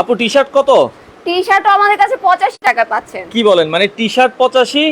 আপু T shirt কত? টি শার্টও আমাদের কাছে পঁচাশি টাকা পাচ্ছেন। কি বলেন? মানে টি শার্ট পঁচাশি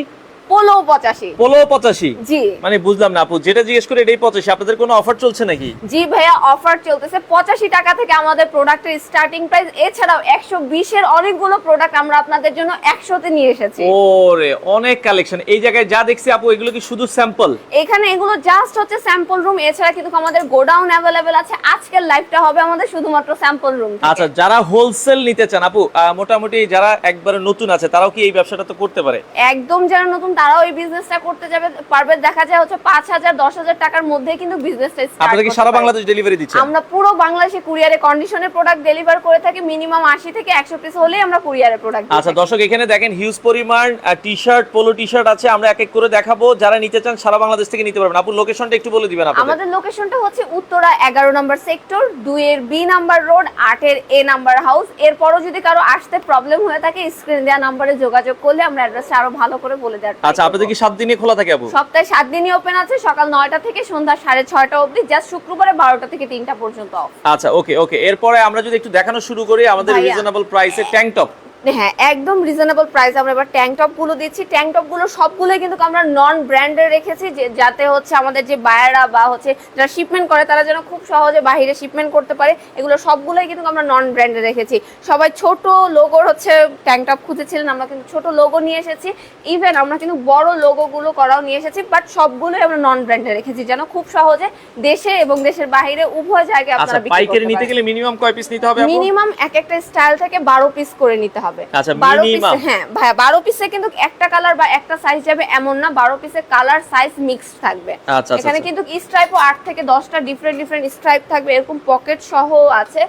পোলো পঁচাশি। পোলো পঁচাশি? জি। মানে বুঝলাম না আপু যেটা জিজ্ঞেস করে এটাই পঁচাশি। আপনাদের কোনো অফার চলছে নাকি? জি ভাইয়া অফার চলতেছে। পঁচাশি টাকা থেকে আমাদের প্রোডাক্টের স্টার্টিং প্রাইস এছাড়াও একশো বিশের অনেকগুলো প্রোডাক্ট আমরা আপনাদের জন্য একশোতে নিয়ে এসেছি। ওরে অনেক কালেকশন এই জায়গায় যা দেখছি আপু এগুলো কি শুধু স্যাম্পল এখানে এগুলো জাস্ট হচ্ছে স্যাম্পল রুম এছাড়া কিন্তু আমাদের গোডাউন অ্যাভেলেবেল আছে। আজকের লাইভটা হবে আমাদের শুধুমাত্র স্যাম্পল রুম আচ্ছা যারা হোলসেল নিতে চান আপু মোটামুটি যারা একবারে নতুন আছে তারাও কি এই ব্যবসাটা তো করতে পারে? একদম যারা নতুন তারাও এই বিজনেসটা করতে যাবে পারবে। দেখা যায় হচ্ছে পাঁচ হাজার দশ হাজার টাকার মধ্যে কিন্তু বিজনেসটা আপনারা কি সারা বাংলাদেশ ডেলিভারি দিচ্ছেন? আমরা পুরো বাংলাদেশে কুরিয়ারে কন্ডিশনে প্রোডাক্ট ডেলিভার করে থাকি মিনিমাম আশি থেকে একশো পিস হলেই আমরা কুরিয়ারে প্রোডাক্ট আচ্ছা দর্শক এখানে দেখেন হিউজ পরিমাণ T shirt polo T shirt আছে আমরা এক এক করে দেখাবো। যারা নিতে চান সারা বাংলাদেশ থেকে নিতে পারবেন। আপু লোকেশনটা একটু বলে দিবেন আপনাদের। আমাদের লোকেশনটা হচ্ছে উত্তরা এগারো নম্বর সেক্টর দুই এর বি নাম্বার রোড আটের এ নাম্বার হাউস এরপরও যদি কারও আসতে প্রবলেম হয়ে থাকে স্ক্রিন দেওয়া নাম্বারে যোগাযোগ করলে আমরা অ্যাড্রেসটা আরও ভালো করে বলে দেওয়ার আচ্ছা আপনাদের কি সাত দিনে খোলা থাকে আপু সপ্তাহে সাত দিনই ওপেন আছে সকাল নয়টা থেকে সন্ধ্যা সাড়ে ছয়টা অবধি জাস্ট শুক্রবারে বারোটা থেকে তিনটা পর্যন্ত off। আচ্ছা ওকে ওকে এরপরে আমরা যদি একটু দেখানো শুরু করি আমাদের। রিজনেবল প্রাইসে ট্যাঙ্ক টপ হ্যাঁ একদম রিজনেবল প্রাইস আমরা এবার ট্যাঙ্ক টপগুলো দিচ্ছি। ট্যাঙ্ক টপগুলো সবগুলোই কিন্তু আমরা নন ব্র্যান্ডের রেখেছি যে যাতে হচ্ছে আমাদের যে বায়াররা বা হচ্ছে যারা শিপমেন্ট করে তারা যেন খুব সহজে বাইরে শিপমেন্ট করতে পারে। এগুলো সবগুলোই কিন্তু আমরা নন ব্র্যান্ডে রেখেছি। সবাই ছোট লোগোর হচ্ছে ট্যাঙ্ক টপ খুঁজেছিলেন আমরা কিন্তু ছোট লোগো নিয়ে এসেছি। ইভেন আমরা কিন্তু বড় লোগো গুলো করাও নিয়ে এসেছি বাট সবগুলোই আমরা নন ব্র্যান্ডে রেখেছি যেন খুব সহজে দেশে এবং দেশের বাইরে উভয় জায়গায় আচ্ছা আপনারা বিক্রি করতে নিতে পারেন। গেলে মিনিমাম কয় পিস নিতে হবে মিনিমাম এক একটা স্টাইল থেকে বারো পিস করে নিতে হবে। আচ্ছা, বারো minimum? পিসে হ্যাঁ ভাইয়া বারো পিসে কিন্তু একটা কালার বা একটা সাইজ যাবে এমন না বারো পিসে কালার সাইজ মিক্সড থাকবে। আচ্ছা, আচ্ছা, এখানে আচ্ছা। কিন্তু স্ট্রাইপও আট থেকে দশটা ডিফারেন্ট ডিফারেন্ট স্ট্রাইপ থাকবে এরকম পকেট সহ আছে।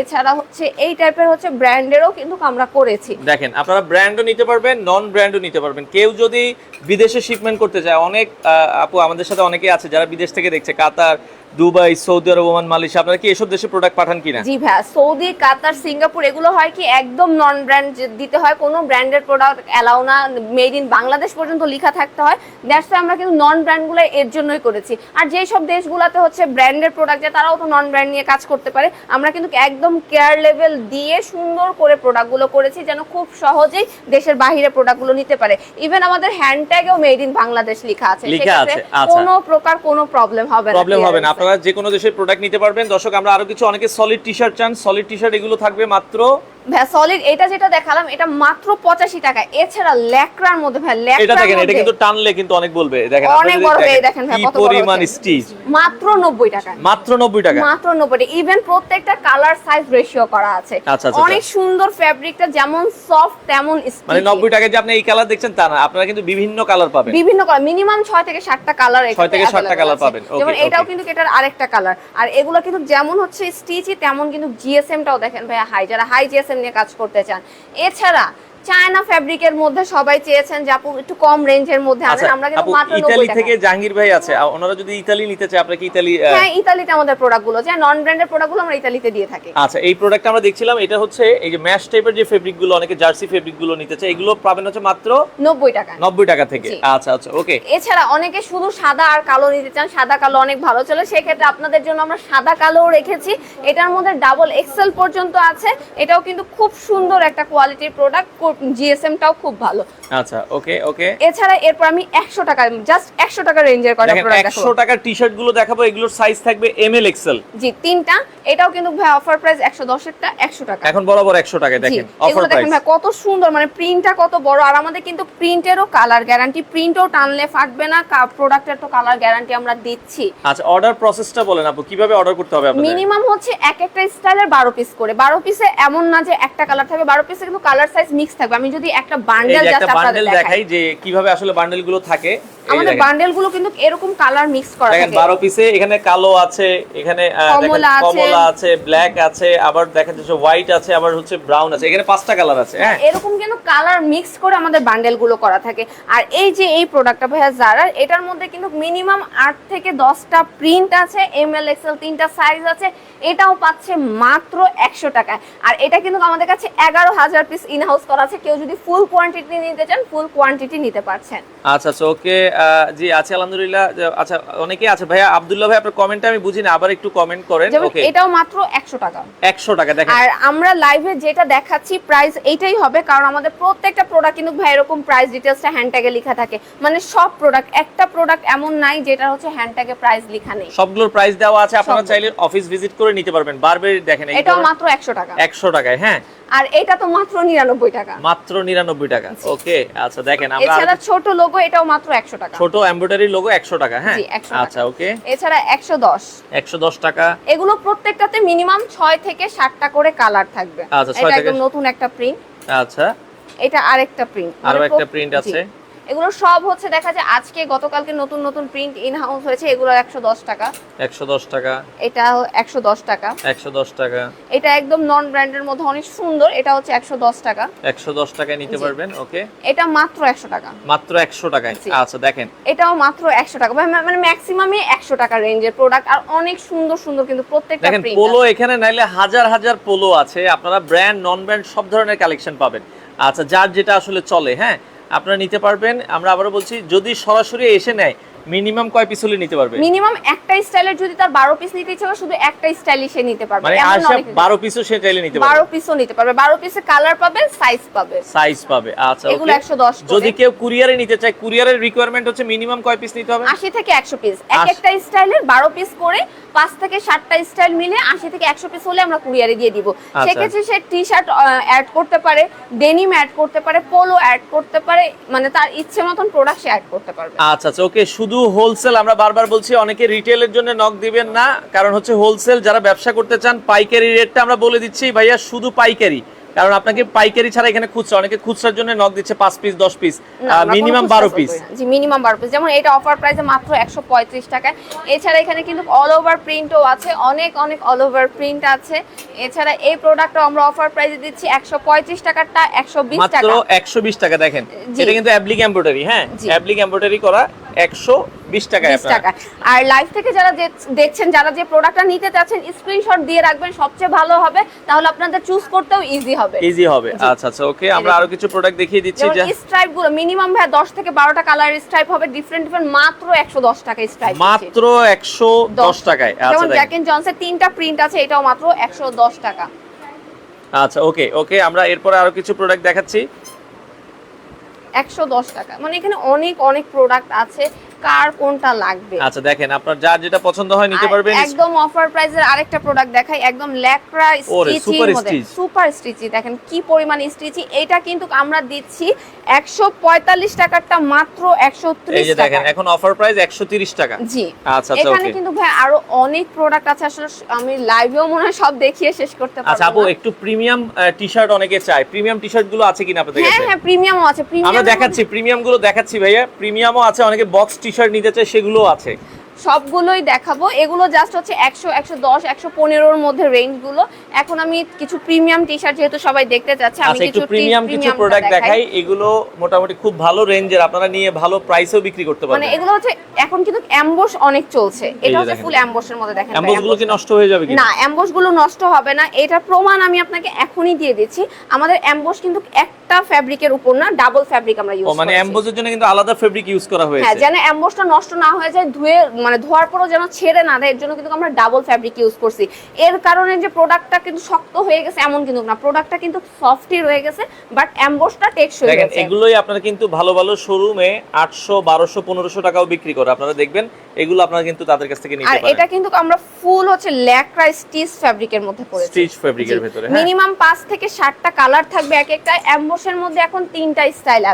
এছাড়া হচ্ছে এই টাইপের হচ্ছে ব্র্যান্ডেরও কিন্তু আমরা করেছি। দেখেন আপনারা ব্র্যান্ডও নিতে পারবেন নন ব্র্যান্ডও নিতে পারবেন। কেউ যদি বিদেশে শিপমেন্ট করতে চায় অনেক আপু আমাদের সাথে অনেকেই আছে যারা বিদেশ থেকে দেখছে Qatar Dubai Saudi Arab Oman Malaysia আপনারা কি এসব দেশে প্রোডাক্ট পাঠান কিনা জি ভাইয়া সৌদি কাতার সিঙ্গাপুর এগুলো হয় কি একদম নন ব্র্যান্ড দিতে হয় কোনো ব্র্যান্ডের প্রোডাক্ট অ্যালাউ না মেড ইন বাংলাদেশ পর্যন্ত লেখা থাকতে হয় দ্যাটস আমরা কিন্তু নন ব্র্যান্ডগুলো এর জন্যই করেছি আর যেই সব দেশগুলোতে হচ্ছে ব্র্যান্ডের প্রোডাক্ট যায় তারাও তো নন ব্র্যান্ড নিয়ে কাজ করতে পারে আমরা কিন্তু একদম কেয়ার লেভেল দিয়ে সুন্দর করে প্রোডাক্টগুলো করেছি যেন খুব সহজেই দেশের বাহিরে প্রোডাক্টগুলো নিতে পারে ইভেন আমাদের হ্যান্ডট্যাগেও মেড ইন বাংলাদেশ লেখা আছে সেক্ষেত্রে আচ্ছা। কোনো প্রকার কোনো প্রবলেম হবে না প্রবলেম হবে না। আপনারা যে কোনো দেশের প্রোডাক্ট নিতে পারবেন। দর্শক, আমরা আরও কিছু, অনেকে সলিড টি শার্ট চান। সলিড টি শার্ট এগুলো থাকবে মাত্র ভাই সলিড এটা যেটা দেখালাম এটা মাত্র পঁচাশি টাকা। এছাড়া মধ্যে ভাই এটা দেখেন এটা কিন্তু টানলে কিন্তু অনেক বলবে। দেখেন অনেক বড় হয়ে দেখেন ভাই কত পরিমাণ স্টিচ মাত্র নব্বই টাকা। মাত্র নব্বই টাকা। মাত্র নব্বই ইভেন প্রত্যেকটা কালার সাইজ রেশিও করা আছে। আচ্ছা, আচ্ছা, অনেক সুন্দর ফ্যাব্রিকটা যেমন সফট তেমন মানে sticky। নব্বই টাকায় যে আপনি এই কালার দেখছেন তা না। আপনারা কিন্তু বিভিন্ন কালার পাবেন। বিভিন্ন কালার মিনিমাম ছয় থেকে সাতটা কালার ছয় থেকে সাতটা colour পাবেন। যেমন এটাও কিন্তু এটার আরেকটা কালার আর এগুলো কিন্তু যেমন হচ্ছে স্টিচই তেমন কিন্তু জিএসএমটাও দেখেন ভাইয়া হাই যারা হাই জিএসএম নিয়ে কাজ করতে চান। এছাড়া চায়না ফ্যাব্রিকের মধ্যে সবাই চেয়েছেন যে আপু একটু কম রেঞ্জের মধ্যে আনেন। আচ্ছা আমরা কিন্তু মাত্র ইতালি নব্বই থেকে টাকা জাহাঙ্গীর ভাই আছে। ওনারা যদি ইতালি নিতে চায় আপনারা কি ইতালি হ্যাঁ ইতালিতে আমাদের প্রোডাক্টগুলো যে নন ব্র্যান্ডের প্রোডাক্টগুলো আমরা ইতালিতে দিয়ে থাকি। আচ্ছা এই প্রোডাক্ট আমরা দেখছিলাম এটা হচ্ছে এই যে ম্যাশ টাইপের যে ফেব্রিকগুলো অনেকে জার্সি ফেব্রিকগুলো নিতে চায় এগুলো পাবেন হচ্ছে মাত্র নব্বই টাকা। নব্বই টাকা থেকে। আচ্ছা আচ্ছা ওকে। এছাড়া অনেকে শুধু সাদা আর কালো নিতে চান সাদা কালো অনেক ভালো চলে। সেক্ষেত্রে আপনাদের জন্য আমরা সাদা কালোও রেখেছি। এটার মধ্যে ডাবল এক্সেল পর্যন্ত আছে। এটাও কিন্তু খুব সুন্দর একটা কোয়ালিটির প্রোডাক্ট জিএসএমটাও খুব ভালো। আচ্ছা ওকে ওকে। এছাড়া এরপর আমি একশো টাকা জাস্ট একশো টাকা রেঞ্জের দেখেন প্রোডাক্ট একশো টাকার টি শার্টগুলো দেখাবো এগুলোর সাইজ থাকবে এম এল এক্সেল জি তিনটা। এটাও কিন্তু ভাই অফার প্রাইস একশো দশেরটা একশো টাকা। এখন বরাবর একশো টাকায় দেখেন অফার এগুলো দেখেন ভাই কত সুন্দর মানে প্রিন্টটা কত বড় আর আমাদের কিন্তু প্রিন্টেরও কালার গ্যারান্টি প্রিন্টও টানলে ফাটবে না প্রোডাক্টের তো কালার গ্যারান্টি আমরা দিচ্ছি। আচ্ছা অর্ডার প্রসেসটা বলেন আপু কীভাবে অর্ডার করতে হবে আপনাদের? মিনিমাম হচ্ছে এক একটা স্টাইলের বারো পিস করে। বারো পিসে এমন না যে একটা কালার থাকবে বারো পিসে কিন্তু কালার সাইজ মিক্স থাকবে। আমি যদি একটা বান্ডেল জাস্ট আপনাদের দেখাই। যে কীভাবে আসলে বান্ডেলগুলো থাকে আমাদের দেখেন। বান্ডেলগুলো কিন্তু এরকম কালার মিক্স করা দেখেন থাকে। বারো পিসে এখানে কালো আছে এখানে কমলা আছে। ব্ল্যাক আছে আবার দেখা যাচ্ছে হোয়াইট আছে আবার হচ্ছে ব্রাউন আছে। এখানে পাঁচটা কালার আছে হ্যাঁ। এরকম কিন্তু কালার মিক্স করে আমাদের বান্ডেলগুলো করা থাকে। আর এই যে এই প্রোডাক্টটা ভাইয়া জারার এটার মধ্যে কিন্তু মিনিমাম আট থেকে দশটা প্রিন্ট আছে এম এল এক্সেল তিনটা সাইজ আছে এটাও পাচ্ছে মাত্র একশো টাকায়। আর এটা কিন্তু আমাদের কাছে এগারো হাজার পিস ইন হাউস করা আছে। কেউ যদি ফুল কোয়ান্টিটি নিতে চান ফুল কোয়ান্টিটি নিতে পারছেন। আচ্ছা আচ্ছা ওকে জি আছে আলহামদুলিল্লাহ। আচ্ছা অনেকেই আছে। ভাইয়া আব্দুল্লাহ ভাই আপনার কমেন্টটা আমি বুঝি না আবার একটু কমেন্ট করেন। ওকে। এটাও মাত্র একশো টাকা। একশো টাকা দেখেন। আর আমরা লাইভে যেটা দেখাচ্ছি প্রাইস এইটাই হবে কারণ আমাদের প্রত্যেকটা প্রোডাক্ট কিন্তু ভাই এরকম প্রাইস ডিটেলসটা হ্যান্ডট্যাগে লেখা থাকে। মানে সব প্রোডাক্ট একটা প্রোডাক্ট এমন নাই যেটা হচ্ছে হ্যান্ডট্যাগে প্রাইস লেখা নেই। সবগুলোর প্রাইস দেওয়া আছে আপনারা চাইলে অফিস ভিজিট করে নিতে পারবেন। বারবার দেখেন এটাও মাত্র একশো টাকা। একশো টাকায় হ্যাঁ। আর এটা তো মাত্র নিরানব্বই টাকা। মাত্র নিরানব্বই টাকা। ওকে আচ্ছা দেখেন আমরা এছাড়া ছোট লোগো এটাও মাত্র একশো টাকা। ছোট এমব্রয়ডারি লোগো একশো টাকা হ্যাঁ? 100। আচ্ছা ওকে। এছাড়া একশো দশ। একশো দশ টাকা। এগুলো প্রত্যেকটাতে মিনিমাম ছয় থেকে সাতটা করে কালার থাকবে। আচ্ছা, ছয় থেকে- নতুন একটা প্রিন্ট আচ্ছা। এটা আরেকটা প্রিন্ট আরও একটা প্রিন্ট আছে। এগুলো সব হচ্ছে দেখা যায় আজকে গতকালকে নতুন নতুন প্রিন্ট ইন হাউস হয়েছে এগুলো একশো দশ টাকা। একশো দশ টাকা। এটা একশো দশ টাকা। একশো দশ টাকা। এটা একদম নন ব্র্যান্ডের মধ্যে অনেক সুন্দর এটা হচ্ছে একশো দশ টাকা। একশো দশ টাকায় নিতে পারবেন ওকে? এটা মাত্র একশো টাকা। মাত্র একশো টাকায়। আচ্ছা দেখেন। এটাও মাত্র একশো টাকা। মানে- মানে ম্যাক্সিমামই একশো টাকা রেঞ্জের প্রোডাক্ট আর অনেক সুন্দর সুন্দর কিন্তু প্রত্যেকটা দেখেন পোলো এখানে নাইলে হাজার হাজার পোলো আছে। আপনারা ব্র্যান্ড নন ব্র্যান্ড সব ধরনের কালেকশন পাবেন। আচ্ছা যার যেটা আসলে চলে হ্যাঁ? আপনারা নিতে পারবেন। আমরা আবারও বলছি যদি সরাসরি এসে নেয় মিনিমাম কয় পিস হলে নিতে পারবে? মিনিমাম একটা স্টাইলের যদি তার বারো পিস নিতে ইচ্ছে করে শুধু একটা স্টাইলই সে নিতে পারবে। মানে অনেক- বারো পিসও সে চাইলে নিতে পারবে? পিসও নিতে পারবে। বারো পিসে কালার পাবে সাইজ পাবে। সাইজ পাবে আচ্ছা এগুলো okay। একশো দশ যদি কেউ কুরিয়ারে নিতে চায় কুরিয়ারের রিকোয়ারমেন্ট হচ্ছে মিনিমাম কয় পিস নিতে হবে? আশি থেকে একশো পিস এক একটা স্টাইলের বারো পিস করে পাঁচ থেকে সাতটা স্টাইল মিলে আশি থেকে একশো পিস হলে আমরা কুরিয়ারে দিয়ে দিব। আচ্ছা। সেক্ষেত্রে সে টি শার্ট অ্যাড করতে পারে ডেনিম অ্যাড করতে পারে পোলো অ্যাড করতে পারে মানে তার ইচ্ছে মতন প্রোডাক্ট সে অ্যাড করতে পারবে। আচ্ছা আচ্ছা ওকে শুধু হোলসেল আমরা বারবার বলছি অনেকে রিটেলের জন্য নক দিবেন না কারণ হচ্ছে হোলসেল যারা ব্যবসা করতে চান পাইকারি রেটটা আমরা বলে দিচ্ছি ভাইয়া শুধু পাইকারি। কারণ আপনাকে পাইকারি ছাড়া এখানে খুচরা অনেকে খুচরার জন্য নক দিচ্ছে পাঁচ পিস দশ পিস মিনিমাম খুচরা বারো sell পিস জি মিনিমাম বারো পিস যেমন এটা অফার প্রাইসে মাত্র একশো পঁয়ত্রিশ টাকায় এছাড়া এখানে কিন্তু অল ওভার প্রিন্টও আছে অনেক অনেক অল ওভার প্রিন্ট আছে। এছাড়া এই প্রোডাক্টটা আমরা অফার প্রাইসে দিচ্ছি একশো পঁয়ত্রিশ টাকারটা একশো বিশ মাত্র টাকা। একশো বিশ টাকা দেখেন। এটা কিন্তু অ্যাপ্লিক এমব্রয়ডারি হ্যাঁ? অ্যাপ্লিক এমব্রয়ডারি করা একশো বিশ টাকায় টাকা আর লাইভ থেকে যারা দেখছেন যারা যে প্রোডাক্টটা নিতে চাচ্ছেন স্ক্রিনশট দিয়ে রাখবেন সবচেয়ে ভালো হবে। তাহলে আপনাদের চুজ করতেও ইজি হবে। ইজি হবে। আচ্ছা আচ্ছা ওকে আমরা আরও কিছু প্রোডাক্ট দেখিয়ে দিচ্ছি যা স্ট্রাইপগুলো মিনিমাম ভাই দশ থেকে বারোটা কালার স্ট্রাইপ হবে ডিফারেন্ট ডিফারেন্ট মাত্র একশো দশ টাকা স্ট্রাইপ মাত্র একশো দশ টাকায়। আচ্ছা যেমন জ্যাক এন্ড জনসের তিনটা প্রিন্ট আছে এটাও মাত্র একশো দশ টাকা। আচ্ছা ওকে ওকে আমরা এরপরে আরও কিছু প্রোডাক্ট দেখাচ্ছি। একশো দশ টাকা। মানে এখানে অনেক অনেক প্রোডাক্ট আছে। কার কোনটা লাগবে? আচ্ছা দেখেন আপনার যার যেটা পছন্দ হয় নিতে পারবেন। একদম অফার প্রাইজের আরেকটা প্রোডাক্ট দেখাই। একদম ল্যাক্রা স্টিচিং সুপার স্টিচি দেখেন কি পরিমাণ স্টিচি এটা কিন্তু আমরা দিচ্ছি একশো পঁয়তাল্লিশ টাকারটা মাত্র একশো এই যে দেখেন এখন অফার প্রাইস একশো তিরিশ টাকা। জি। আচ্ছা আচ্ছা এখানে কিন্তু ভাই আরও অনেক প্রোডাক্ট আছে আসলে আমি লাইভেও মনে হয় সব দেখিয়ে শেষ করতে আচ্ছা আপু একটু প্রিমিয়াম টি শার্ট অনেকে চায়। প্রিমিয়াম টি শার্টগুলো আছে কিনা আপনাদের হ্যাঁ কাছে? হ্যাঁ প্রিমিয়ামও আছে। প্রিমিয়াম আমরা দেখাচ্ছি প্রিমিয়ামগুলো দেখাচ্ছি ভাইয়া। প্রিমিয়ামও আছে অনেকে বক্স টি শার্ট নিতে চায় সেগুলোও আছে। সবগুলোই দেখাবো। এগুলো জাস্ট হচ্ছে একশো একশো দশ একশো পনেরোর মধ্যে রেঞ্জগুলো এখন আমি কিছু প্রিমিয়াম টি শার্ট যেহেতু সবাই দেখতে চাচ্ছে আমি আচ্ছা কিছু প্রিমিয়াম কিছু প্রোডাক্ট দেখাই। এগুলো মোটামুটি খুব ভালো রেঞ্জের আপনারা নিয়ে ভালো প্রাইসেও বিক্রি করতে পারবেন। মানে এগুলো হচ্ছে এখন কিন্তু অ্যাম্বস অনেক চলছে। এটা হচ্ছে। ফুল অ্যাম্বসের মধ্যে দেখেন অ্যাম্বুসগুলো কি নষ্ট হয়ে যাবে কি না অ্যাম্বসগুলো নষ্ট হবে না। এটা প্রমাণ আমি আপনাকে এখনই দিয়ে দিচ্ছি। আমাদের অ্যাম্বস কিন্তু একটা ফ্যাব্রিকের উপর না ডাবল ফ্যাব্রিক আমরা ইউজ ও মানে অ্যাম্বুসের জন্য কিন্তু আলাদা ফেব্রিক ইউজ করা হয়েছে হ্যাঁ হয়েছে। যেন অ্যাম্বসটা নষ্ট না হয়ে যায় ধুয়ে মানে ধোয়ার পরও যেন ছেড়ে না দেয় এর জন্য কিন্তু আমরা ডাবল ফ্যাব্রিক ইউজ করছি। এর কারণে যে প্রোডাক্টটা কিন্তু শক্ত হয়ে গেছে এমন কিন্তু না। প্রোডাক্টটা কিন্তু সফটই রয়ে গেছে বাট অ্যাম্বসটা টেকসই দেখেন হয়েছে এগুলোই আপনারা কিন্তু ভালো ভালো শোরুমে আটশো বারোশো পনেরোশো টাকাও বিক্রি করে। আপনারা দেখবেন এগুলো আপনারা কিন্তু তাদের কাছ থেকে নিতে পারেন। আর এটা কিন্তু আমরা ফুল হচ্ছে ল্যাকড়া স্টিচ ফ্যাব্রিকের মধ্যে করেছি স্টিচ ফেব্রিকের ভেতরে হ্যাঁ। মিনিমাম পাঁচ থেকে সাতটা কালার থাকবে এক একটা। অ্যাম্বসের মধ্যে এখন তিনটা স্টাইল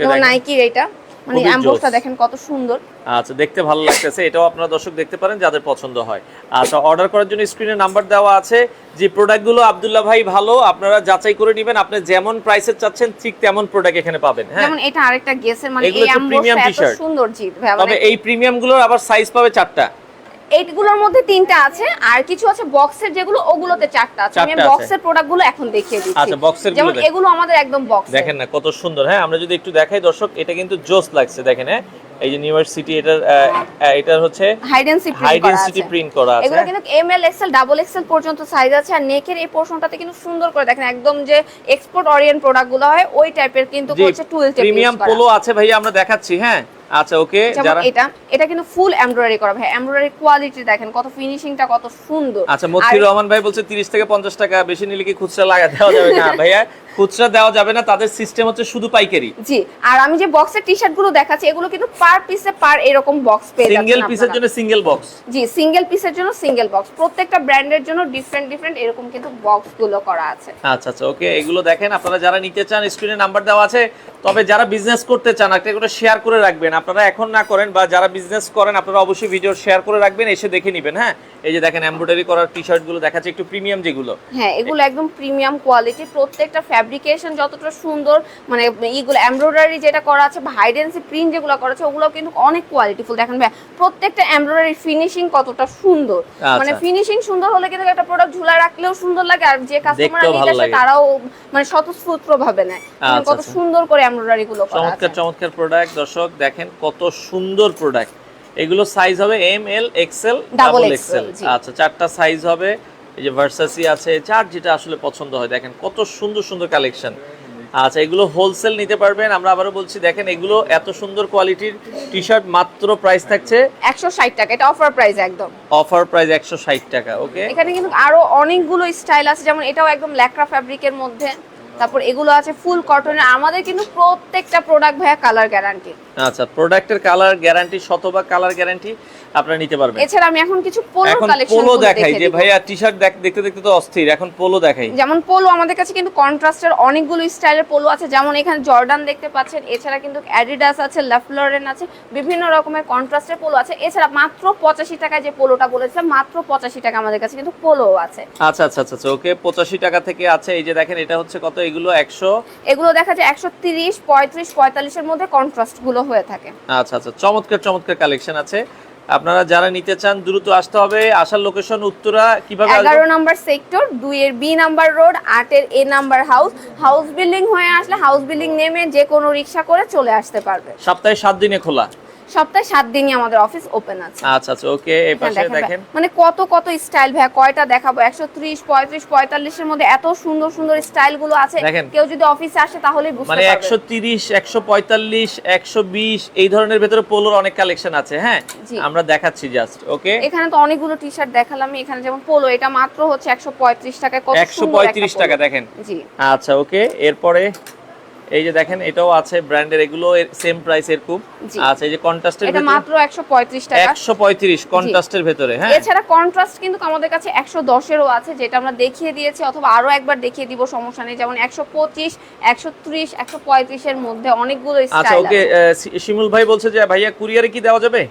যেমন নাইকির এটা। মানে অ্যাম্বোসটা দেখেন কত সুন্দর। আচ্ছা দেখতে ভালো লাগতেছে। এটাও আপনারা দর্শক দেখতে পারেন যাদের পছন্দ হয়। আচ্ছা অর্ডার করার জন্য স্ক্রিনে নাম্বার দেওয়া আছে। যে প্রোডাক্টগুলো আব্দুল্লাহ ভাই ভালো আপনারা যাচাই করে নেবেন। আপনি যেমন প্রাইসের চাচ্ছেন ঠিক তেমন প্রোডাক্ট এখানে পাবেন হ্যাঁ? যেমন এটা আরেকটা গেসের মানে এই এত সুন্দর জি তবে এই প্রিমিয়ামগুলোর আবার সাইজ পাবে চারটা। এইগুলোর মধ্যে তিনটা আছে আর কিছু আছে বক্সের যেগুলো ওগুলোতে চারটা আছে। আমি বক্সের প্রোডাক্টগুলো এখন দেখিয়ে দিচ্ছি। আচ্ছা, গুলো যেমন এগুলো আমাদের একদম বক্স দেখেন না কত সুন্দর। হ্যাঁ আমরা যদি একটু দেখাই দর্শক এটা কিন্তু জোস লাগছে দেখেন হ্যাঁ? এই যে ইউনিভার্সিটি এটার এটার হচ্ছে হাই ডেন্সিটি হাই প্রিন্ট করা আছে। প্রিন্ট করা আছে এগুলো কিন্তু M L XL double XL পর্যন্ত সাইজ আছে আর নেকের এই পোর্শনটাতে কিন্তু সুন্দর করে দেখেন একদম যে এক্সপোর্ট অরিয়েন্ট প্রোডাক্টগুলো হয় ওই টাইপের কিন্তু হচ্ছে টুয়েল টেপ প্রিমিয়াম পোলো আছে ভাইয়া আমরা দেখাচ্ছি হ্যাঁ? আচ্ছা ওকে যারা এটা এটা কিন্তু ফুল এমব্রয়ডারি করা ভাই এমব্রয়ডারি কোয়ালিটি দেখেন কত ফিনিশিংটা কত সুন্দর। আচ্ছা মতিউর রহমান ভাই বলছে 30 থেকে 50 টাকা বেশি নিলে কি খুচরা লাগা দেওয়া যাবে? না ভাইয়া খুচরা দেওয়া যাবে না তাদের সিস্টেম হচ্ছে শুধু পাইকারি। জি আর আমি যে বক্সের টি শার্টগুলো দেখাচ্ছি এগুলো কিন্তু পার পিসে পার এরকম বক্স পেয়ে সিঙ্গেল পিসের জন্য সিঙ্গেল বক্স জি সিঙ্গেল পিসের জন্য সিঙ্গেল বক্স প্রত্যেকটা ব্র্যান্ডের জন্য ডিফারেন্ট ডিফারেন্ট এরকম কিন্তু বক্সগুলো করা আছে। আচ্ছা আচ্ছা ওকে এগুলো দেখেন আপনারা যারা নিতে চান স্ক্রিনে নাম্বার দেওয়া আছে। তবে যারা বিজনেস করতে চান একটা করে শেয়ার করে রাখবেন। আপনারা এখন না করেন বা যারা বিজনেস করেন আপনারা অবশ্যই ভিডিও শেয়ার করে রাখবেন এসে দেখে নেবেন হ্যাঁ? এই যে দেখেন এমব্রয়ডারি করার টি শার্টগুলো দেখাচ্ছে একটু প্রিমিয়াম যেগুলো। হ্যাঁ এগুলো একদম প্রিমিয়াম কোয়ালিটি প্রত্যেকটা ফ্যাব্রিকেশন যতটা সুন্দর মানে এইগুলো এমব্রয়ডারি যেটা করা আছে হাইডেন্সি প্রিন্ট যেগুলো করা আছে ওগুলো কিন্তু অনেক কোয়ালিটিফুল দেখেন ভাই প্রত্যেকটা এমব্রয়ডারি ফিনিশিং কতটা সুন্দর। আচ্ছা। মানে ফিনিশিং সুন্দর হলে কিন্তু একটা প্রোডাক্ট ঝুলা রাখলেও সুন্দর লাগে আর যে কাস্টমার দেখতেও আসে তারাও মানে স্বতঃস্ফূর্ত ভাবে নেয়। আচ্ছা, কত আচ্ছা। সুন্দর করে এমব্রয়ডারি গুলো করা চমৎকার আছে। চমৎকার প্রোডাক্ট দর্শক দেখেন কত সুন্দর প্রোডাক্ট এগুলো সাইজ হবে M L XL double XL আচ্ছা চারটা সাইজ হবে। এই যে ভার্সাসি আছে চার যেটা আসলে পছন্দ হয় দেখেন কত সুন্দর সুন্দর কালেকশন আচ্ছা এগুলো হোলসেল নিতে পারবেন। আমরা আবারও বলছি দেখেন এগুলো এত সুন্দর কোয়ালিটির টি শার্ট মাত্র প্রাইস থাকছে একশো ষাট টাকা এটা অফার প্রাইস একদম। অফার প্রাইস একশো ষাট টাকা ওকে এখানে কিন্তু আরও অনেকগুলো স্টাইল আছে যেমন এটাও একদম ল্যাকড়া ফ্যাব্রিকের মধ্যে। তারপর এগুলো আছে ফুল কটনের আমাদের কিন্তু প্রত্যেকটা প্রোডাক্ট ভাইয়া কালার গ্যারান্টি আচ্ছা প্রোডাক্টের কালার গ্যারান্টি শতভাগ কালার গ্যারান্টি আপনারা নিতে পারবেন। এছাড়া আমি এখন কিছু পোলো এখন কালেকশন পোলো দেখাই যে ভাইয়া টি শার্ট দেখতে দেখতে তো অস্থির এখন পোলো দেখাই। যেমন পোলো আমাদের কাছে কিন্তু কন্ট্রাস্টের অনেকগুলো স্টাইলের পোলো আছে যেমন এখানে জর্ডান দেখতে পাচ্ছেন এছাড়া কিন্তু অ্যাডিডাস আছে লেফলরেন আছে বিভিন্ন রকমের কন্ট্রাস্টের পোলো আছে। এছাড়া মাত্র পঁচাশি টাকায় যে পোলোটা বলেছিলাম মাত্র পঁচাশি টাকা আমাদের কাছে কিন্তু পোলো আছে। আচ্ছা আচ্ছা আচ্ছা আচ্ছা ওকে পঁচাশি টাকা থেকে আছে এই যে দেখেন এটা হচ্ছে কত এগুলো একশো এগুলো দেখা যায় একশো তিরিশ পঁয়ত্রিশ পঁয়তাল্লিশের মধ্যে কন্ট্রাস্টগুলো হয়ে থাকে। আচ্ছা আচ্ছা চমৎকার চমৎকার কালেকশন আছে। আপনারা যারা নিতে চান দ্রুত আসতে হবে। আসার লোকেশন উত্তরা কীভাবে এগারো আসবেন নাম্বার সেক্টর 2 এর বি নাম্বার রোড 8 এর A number house house building হয়ে আসলে হাউস বিল্ডিং নেমে যে কোনো রিকশা করে চলে আসতে পারবে। সপ্তাহে 7 দিনে খোলা। সপ্তাহে সাত দিনই আমাদের অফিস ওপেন আছে। আচ্ছা আচ্ছা ওকে এই পাশে দেখেন মানে কত কত স্টাইল ভাই কয়টা দেখাবো? একশো ত্রিশ পঁয়ত্রিশ পঁয়তাল্লিশের মধ্যে এত সুন্দর সুন্দর স্টাইলগুলো আছে। কেউ যদি অফিসে আসে তাহলেই বুঝতে মানে পারবে। একশো পঁয়তাল্লিশ একশো বিশ এই ধরনের ভেতরে পোলোর অনেক কালেকশন আছে হ্যাঁ। আমরা দেখাচ্ছি জাস্ট ওকে এখানে তো অনেকগুলো টি শার্ট দেখালাম এখানে যেমন পোলো এটা মাত্র হচ্ছে একশো পঁয়ত্রিশ টাকায় কত একশো সুন্দর একটা পঁয়ত্রিশ polo। টাকা দেখেন। জি। আচ্ছা ওকে এরপরে এই যে দেখেন এটাও আছে ব্র্যান্ডের এগুলো সেম প্রাইস এরকম জি। আচ্ছা এই যে কন্ট্রাস্টের এটা মাত্র একশো পঁয়ত্রিশ টাকা। একশো পঁয়ত্রিশ কন্ট্রাস্টের ভেতরে হ্যাঁ। এছাড়া কন্ট্রাস্ট কিন্তু আমাদের কাছে একশো দশেরও আছে যেটা আমরা দেখিয়ে দিয়েছি অথবা আরও একবার দেখিয়ে দিব সমস্যা নেই। যেমন একশো পঁচিশ একশো ত্রিশ একশো পঁয়ত্রিশের মধ্যে অনেকগুলো আচ্ছা স্টাইল ওকে শিমুল ভাই বলছে যে ভাইয়া কুরিয়ারে কি দেওয়া যাবে?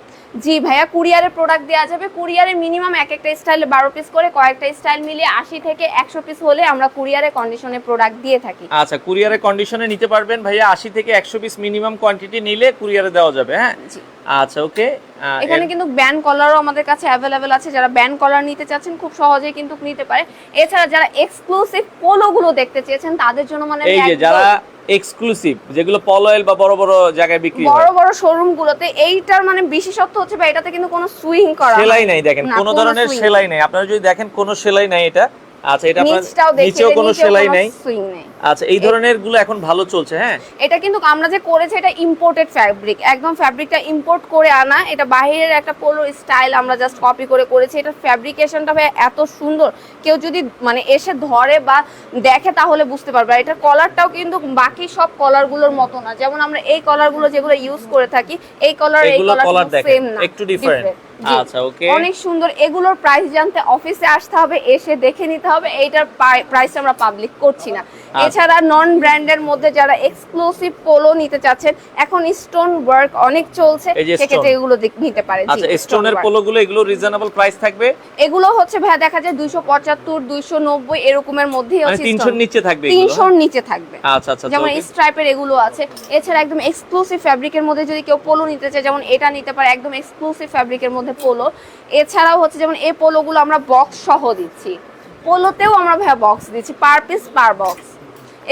জি ভাইয়া কুরিয়ারে প্রোডাক্ট দেওয়া যাবে। কুরিয়ারে মিনিমাম এক একটা স্টাইলে বারো পিস করে কয়েকটা স্টাইল মিলিয়ে আশি থেকে একশো পিস হলে আমরা কুরিয়ারে কন্ডিশনে প্রোডাক্ট দিয়ে থাকি। আচ্ছা কুরিয়ারে কন্ডিশনে নিতে পারবেন ভাইয়া আশি থেকে একশো পিস মিনিমাম কোয়ান্টিটি নিলে কুরিয়ারে দেওয়া যাবে হ্যাঁ? আচ্ছা ওকে এখানে কিন্তু ব্যান্ড কলারও আমাদের কাছে অ্যাভেলেবেল আছে। যারা ব্যান্ড কলার নিতে চাচ্ছেন খুব সহজেই কিন্তু নিতে পারে। এছাড়া যারা এক্সক্লুসিভ পোলো গুলো দেখতে চেয়েছেন তাদের জন্য মানে এই যে যারা এক্সক্লুসিভ যেগুলো পলয়েল বা বড় বড় জায়গায় বিক্রি বড় হয়। বড় শোরুম গুলোতে এইটার মানে বিশেষত্ব হচ্ছে বা এটাতে কিন্তু কোনো সুইং করা সেলাই নাই দেখেন কোনো ধরনের সেলাই নাই। আপনারা যদি দেখেন কোনো সেলাই নাই এটা। আচ্ছা এটা আপনার নিচেও কোনো সেলাই নাই? আচ্ছা এই ধরনেরগুলো এখন ভালো চলছে হ্যাঁ? এটা কিন্তু আমরা যে করেছি এটা ইম্পোর্টেড ফ্যাব্রিক একদম ফ্যাব্রিকটা ইম্পোর্ট করে আনা এটা বাইরের একটা পোলো স্টাইল আমরা জাস্ট কপি করে করেছি। এটা ফ্যাব্রিকেশনটা ভাই এত সুন্দর। কেউ যদি মানে এসে ধরে বা দেখে তাহলে বুঝতে পারবে। এটা কলারটাও কিন্তু বাকি সব কলারগুলোর মতো না। যেমন আমরা এই কলারগুলো যেগুলো ইউজ করে থাকি এই কলার এই কলার সেম না একটু ডিফারেন্ট। আচ্ছা ওকে। অনেক সুন্দর। এগুলোর প্রাইস জানতে অফিসে আসতে হবে এসে দেখে নিতে হবে। এইটার প্রাইস আমরা পাবলিক করছি না। এছাড়া নন ব্র্যান্ডের মধ্যে যারা এক্সক্লুসিভ পোলো নিতে চাচ্ছেন এখন স্টোন ওয়ার্ক অনেক চলছে। সেক্ষেত্রে এগুলো নিতে পারে আচ্ছা স্টোনের work। পোলো গুলো এগুলো রিজনেবল প্রাইস থাকবে? এগুলো হচ্ছে ভাইয়া দেখা যায় দুইশো পঁচাত্তর দুইশো নব্বই এরকমের মধ্যেই মানে হচ্ছে তিনশোর নিচে থাকবে এগুলো তিনশোর নিচে থাকবে। আচ্ছা আচ্ছা যেমন স্ট্রাইপের এগুলো আছে। এছাড়া একদম এক্সক্লুসিভ ফ্যাব্রিকের মধ্যে যদি কেউ পোলো নিতে চায় যেমন এটা নিতে পারে একদম এক্সক্লুসিভ ফ্যাব্রিকের মধ্যে পোলো এছাড়াও হচ্ছে যেমন এই পোলোগুলো আমরা বক্স সহ দিচ্ছি। পোলোতেও আমরা ভাইয়া বক্স দিচ্ছি পার পিস পার বক্স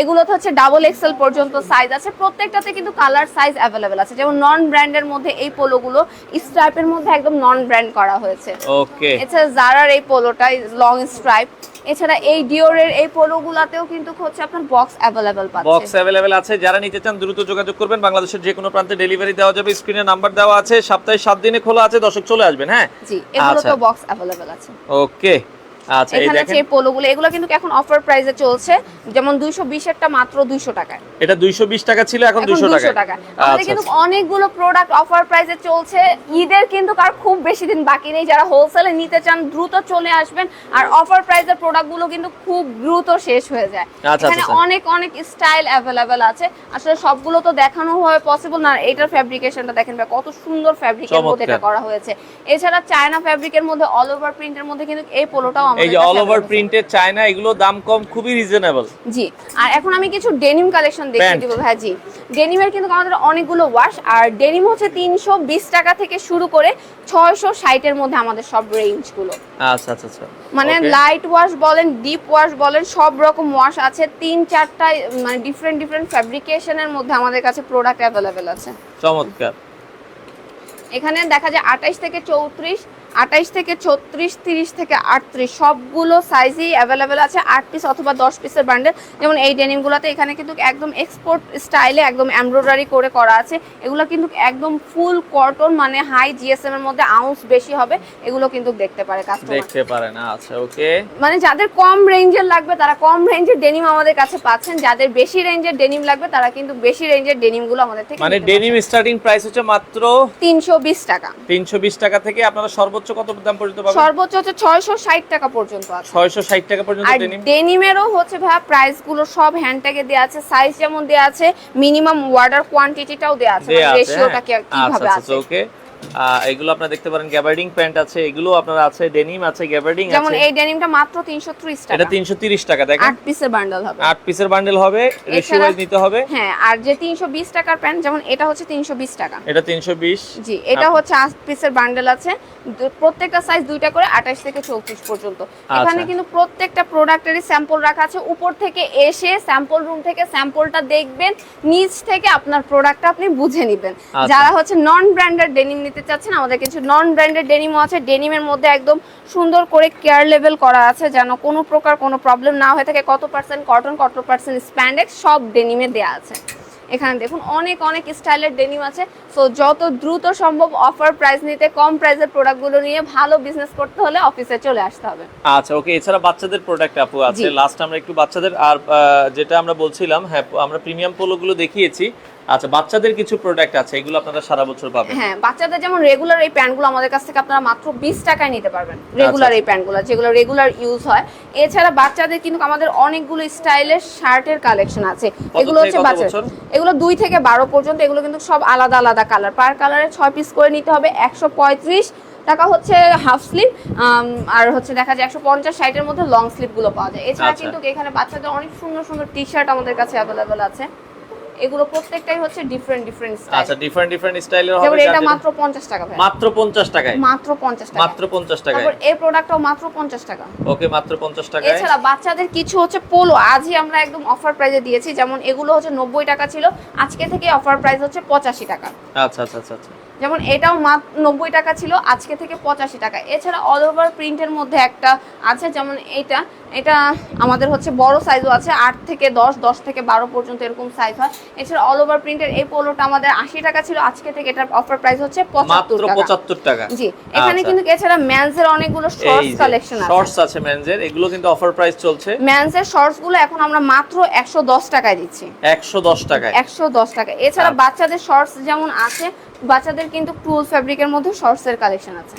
এগুলোতে হচ্ছে ডাবল এক্সেল পর্যন্ত সাইজ আছে প্রত্যেকটাতে কিন্তু কালার সাইজ অ্যাভেলেবেল আছে। যেমন নন ব্র্যান্ডের মধ্যে এই পোলোগুলো স্ট্রাইপের মধ্যে একদম নন ব্র্যান্ড করা হয়েছে। ওকে এছাড়া জারার এই পোলোটা লং স্ট্রাইপ এছাড়া এই ডিওরের এই পোলোগুলাতেও কিন্তু হচ্ছে আপনার বক্স অ্যাভেলেবেল বক্স পাচ্ছেন অ্যাভেলেবেল আছে। যারা নিতে চান দ্রুত যোগাযোগ করবেন। বাংলাদেশের যে কোনো প্রান্তে ডেলিভারি দেওয়া যাবে। স্ক্রিনে নাম্বার দেওয়া আছে। সপ্তাহে সাত দিনে খোলা আছে। দর্শক চলে আসবেন হ্যাঁ? জি এগুলো তো বক্স অ্যাভেলেবেল আছে। ওকে আচ্ছা এখানে যে পোলোগুলো এগুলো কিন্তু এখন অফার প্রাইসে চলছে। যেমন দুইশো বিশেরটা মাত্র দুইশো টাকায়। এটা 220 টাকা ছিল এখন এখন 200 টাকা টাকা আমাদের আচ্ছা কিন্তু অনেকগুলো প্রোডাক্ট অফার প্রাইসে চলছে। ঈদের কিন্তু আর খুব বেশি দিন বাকি নেই। যারা হোলসেলে নিতে চান দ্রুত চলে আসবেন। আর অফার প্রাইসের প্রোডাক্টগুলো কিন্তু খুব দ্রুত শেষ হয়ে যায়। আচ্ছা, এখানে আচ্ছা। অনেক অনেক স্টাইল অ্যাভেলেবেল আছে। আসলে সবগুলো তো দেখানো হয় পসিবল না। এটার ফ্যাব্রিকেশনটা দেখেন ভাই কত সুন্দর ফ্যাব্রিকের মধ্যে এটা করা হয়েছে। এছাড়া চায়না ফ্যাব্রিকের মধ্যে অল ওভার প্রিন্টের মধ্যে কিন্তু এই পোলোটাও আমাদের এই যে অল ওভার প্রিন্টেড চায়না এগুলো দাম কম খুবই রিজনেবল জি আর এখন আমি কিছু ডেনিম কালেকশন দেখিয়ে দিব ভাই জি। ডেনিমের কিন্তু আমাদের অনেকগুলো ওয়াশ আর ডেনিম হচ্ছে তিনশো বিশ টাকা থেকে শুরু করে ছয়শো ষাটের মধ্যে আমাদের সব রেঞ্জগুলো আচ্ছা আচ্ছা আচ্ছা। মানে লাইট ওয়াশ বলেন ডিপ ওয়াশ বলেন সব রকম ওয়াশ আছে। তিন চারটা মানে ডিফারেন্ট ডিফারেন্ট ফ্যাব্রিকেশনের মধ্যে আমাদের কাছে প্রোডাক্ট অ্যাভেলেবেল আছে। চমৎকার। এখানে দেখা যায় আঠাইশ থেকে চৌত্রিশ আঠাইশ থেকে ছত্রিশ তিরিশ থেকে আটত্রিশ সবগুলো সাইজই অ্যাভেলেবেল আছে আট পিস অথবা দশ পিসের বান্ডেল যেমন এই ডেনিমগুলোতে এখানে কিন্তু একদম এক্সপোর্ট স্টাইলে একদম এমব্রয়ডারি করে করা আছে। এগুলো কিন্তু একদম ফুল কটন মানে হাই জিএসএম এর মধ্যে আউন্স বেশি হবে। এগুলো কিন্তু দেখতে পারে কাস্টমার দেখতে পারেন আচ্ছা ওকে মানে যাদের কম রেঞ্জের লাগবে তারা কম রেঞ্জের ডেনিম আমাদের কাছে পাচ্ছেন। যাদের বেশি রেঞ্জের ডেনিম লাগবে তারা কিন্তু বেশি রেঞ্জের ডেনিমগুলো আমাদের থেকে মানে ডেনিম স্টার্টিং প্রাইস হচ্ছে মাত্র তিনশো বিশ টাকা। 320 টাকা থেকে আপনারা সর্বোচ্চ কত দাম পর্যন্ত পাবেন? সর্বোচ্চ হচ্ছে ছয়শো ষাট টাকা পর্যন্ত আছে। 660 টাকা পর্যন্ত ডেনিম ডেনিমেরও হচ্ছে ভাই প্রাইসগুলো সব হ্যান্ড ট্যাগে দেওয়া আছে। সাইজ যেমন দেয়া আছে মিনিমাম ওয়ার্ডার কোয়ান্টিটিটাও দেওয়া আছে। দেয়া আছে রেশিওটা কি কীভাবে আচ্ছা আছে? আচ্ছা ওকে এগুলো আপনারা দেখতে পারেন। গ্যাবার্ডিং প্যান্ট আছে এগুলো আপনার আছে ডেনিম আছে গ্যাবার্ডিং আছে। যেমন এই ডেনিমটা মাত্র তিনশো ত্রিশ এটা 330 টাকা দেখেন। আট পিসের বান্ডেল হবে। আট পিসের বান্ডেল হবে রেশিও ওয়াইজ নিতে হবে। হ্যাঁ আর যে তিনশো বিশ টাকার প্যান্ট যেমন এটা হচ্ছে তিনশো বিশ টাকা। এটা 320 জি এটা হচ্ছে আট পিসের বান্ডেল আছে। প্রত্যেকটা সাইজ দুইটা করে আঠাশ থেকে চৌত্রিশ পর্যন্ত। এখানে আচ্ছা। কিন্তু প্রত্যেকটা প্রোডাক্টেরই স্যাম্পল রাখা আছে। উপর থেকে এসে স্যাম্পল রুম থেকে স্যাম্পলটা দেখবেন। নিচ থেকে আপনার প্রোডাক্টটা আপনি বুঝে নেবেন। আচ্ছা। যারা হচ্ছে নন ব্র্যান্ডেড ডেনিম নিতে চাচ্ছেন আমাদের কিছু নন ব্র্যান্ডেড ডেনিমও আছে। ডেনিমের মধ্যে একদম সুন্দর করে কেয়ার লেভেল করা আছে যেন কোনো প্রকার কোনো প্রবলেম না হয়ে থাকে। কত পার্সেন্ট কটন কত পার্সেন্ট স্প্যান্ডেক্স সব ডেনিমে দেওয়া আছে। এখানে দেখুন অনেক অনেক স্টাইলের ডেনিম আছে। সো যত দ্রুত সম্ভব অফার প্রাইস নিতে কম প্রাইসের প্রোডাক্টগুলো নিয়ে ভালো বিজনেস করতে হলে অফিসে চলে আসতে হবে। আচ্ছা ওকে এছাড়া বাচ্চাদের প্রোডাক্ট আপু আছে। লাস্ট আমরা একটু বাচ্চাদের আর যেটা আমরা বলছিলাম হ্যাঁ আমরা প্রিমিয়াম পোলোগুলো দেখিয়েছি। আচ্ছা বাচ্চাদের কিছু প্রোডাক্ট আছে এগুলো আপনারা সারা বছর পাবেন? হ্যাঁ বাচ্চাদের যেমন রেগুলার এই প্যান্টগুলো আমাদের কাছ থেকে আপনারা মাত্র বিশ টাকায় নিতে পারবেন রেগুলার এই প্যান্টগুলো যেগুলো রেগুলার ইউজ হয়। এছাড়া বাচ্চাদের কিন্তু আমাদের অনেকগুলো স্টাইলের শার্টের কালেকশন আছে। এগুলো হচ্ছে বাচ্চা এগুলো দুই থেকে বারো পর্যন্ত এগুলো কিন্তু সব আলাদা আলাদা কালার পার কালারে ছয় পিস করে নিতে হবে একশো পঁয়ত্রিশ টাকা হচ্ছে হাফ স্লিভ আর হচ্ছে দেখা যায় একশো পঞ্চাশ ষাটের মধ্যে লং স্লিভগুলো পাওয়া যায়। এছাড়া আচ্ছা। কিন্তু এখানে বাচ্চাদের অনেক সুন্দর সুন্দর টি শার্ট আমাদের কাছে অ্যাভেলেবেল আছে। এগুলো প্রত্যেকটাই হচ্ছে ডিফারেন্ট ডিফারেন্ট স্টাইল আচ্ছা ডিফারেন্ট ডিফারেন্ট স্টাইলের হবে যেমন এটা মাত্র পঞ্চাশ টাকা ভাই। মাত্র 50 টাকায়? মাত্র পঞ্চাশ টাকা মাত্র 50 টাকা তারপর এই প্রোডাক্টটাও মাত্র পঞ্চাশ টাকা। ওকে মাত্র 50 টাকায়। এছাড়া বাচ্চাদের কিছু হচ্ছে পোলো। আজই আমরা একদম অফার প্রাইসে দিয়েছি। যেমন এগুলো হচ্ছে নব্বই টাকা ছিল। আজকে থেকে অফার প্রাইস হচ্ছে পঁচাশি টাকা। আচ্ছা আচ্ছা আচ্ছা আচ্ছা। যেমন এটাও মাত্র নব্বই টাকা ছিল আজকে থেকে পঁচাশি টাকা। এছাড়া অল ওভার প্রিন্টের মধ্যে একটা আছে যেমন এটা। এটা আমাদের হচ্ছে বড় সাইজও আছে আট থেকে দশ দশ থেকে বারো পর্যন্ত এরকম সাইজ হয়। এছাড়া অল ওভার প্রিন্টের এই পোলোটা আমাদের আশি টাকা ছিল আজকে থেকে এটার অফার প্রাইস হচ্ছে পঁচাত্তর টাকা। জি এখানে আচ্ছা। কিন্তু এছাড়া ম্যানসের অনেকগুলো শর্টস কালেকশন আছে। শর্টস আছে মেনজের এগুলো কিন্তু অফার প্রাইস চলছে। ম্যানসের শর্টসগুলো এখন আমরা মাত্র একশো দশ টাকায় দিচ্ছি। 110 টাকায়। একশো দশ টাকা এছাড়া আচ্ছা। বাচ্চাদের শর্টস যেমন আছে বাচ্চাদের কিন্তু ক্রুল ফ্যাব্রিকের মধ্যে শর্টস এর কালেকশন আছে।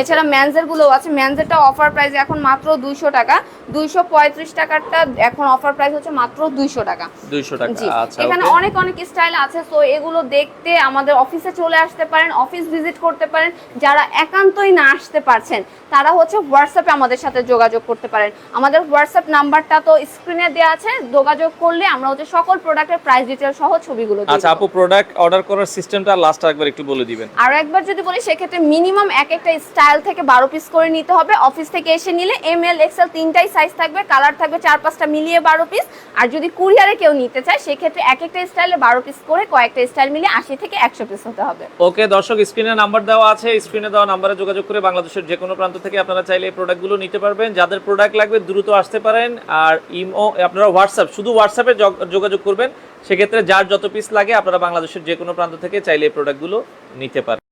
এছাড়া ম্যানজেরগুলো আছে। ম্যানজেরটা অফার প্রাইস এখন মাত্র দুইশো টাকা। দুইশো পঁয়ত্রিশ টাকারটা এখন অফার প্রাইস হচ্ছে মাত্র দুইশো টাকা। 200 টাকা। আচ্ছা এখানে অনেক অনেক স্টাইল আছে। তো এগুলো দেখতে আমাদের অফিসে চলে আসতে পারেন অফিস ভিজিট করতে পারেন। যারা একান্তই না আসতে পারছেন তারা হচ্ছে হোয়াটসঅ্যাপে আমাদের সাথে যোগাযোগ করতে পারেন। আমাদের হোয়াটসঅ্যাপ নাম্বারটা তো স্ক্রিনে দেওয়া আছে। যোগাযোগ করলে আমরা হচ্ছে সকল প্রোডাক্টের প্রাইস ডিটেল সহ ছবিগুলো আচ্ছা আপু প্রোডাক্ট অর্ডার করার সিস্টেমটা লাস্ট একবার একটু বলে দিবেন। আর একবার যদি বলি সেক্ষেত্রে মিনিমাম এক একটা স্টাইল থেকে বারো পিস করে নিতে হবে। অফিস থেকে এসে নিলে এম এল এক্সেল তিনটাই সাইজ থাকবে কালার থাকবে চার পাঁচটা মিলিয়ে বারো পিস আর যদি কুরিয়ারে কেউ নিতে চায়, সেক্ষেত্রে এক একটা স্টাইলে বারো পিস করে কয়েকটা স্টাইল মিলিয়ে আশি থেকে একশো পিস হতে হবে। ওকে দর্শক স্ক্রিনে নাম্বার দেওয়া আছে। স্ক্রিনে দেওয়া নাম্বারে যোগাযোগ করে বাংলাদেশের যে কোনো প্রান্ত থেকে আপনারা চাইলে এই প্রোডাক্টগুলো নিতে পারবেন। যাদের প্রোডাক্ট লাগবে, দ্রুত আসতে পারেন। আর ইমো আপনারা হোয়াটসঅ্যাপ শুধু হোয়াটসঅ্যাপে যোগ- যোগাযোগ করবেন। সেক্ষেত্রে যার যত পিস লাগে, আপনারা বাংলাদেশের যে কোনো প্রান্ত থেকে চাইলে এই প্রোডাক্টগুলো নিতে পারেন।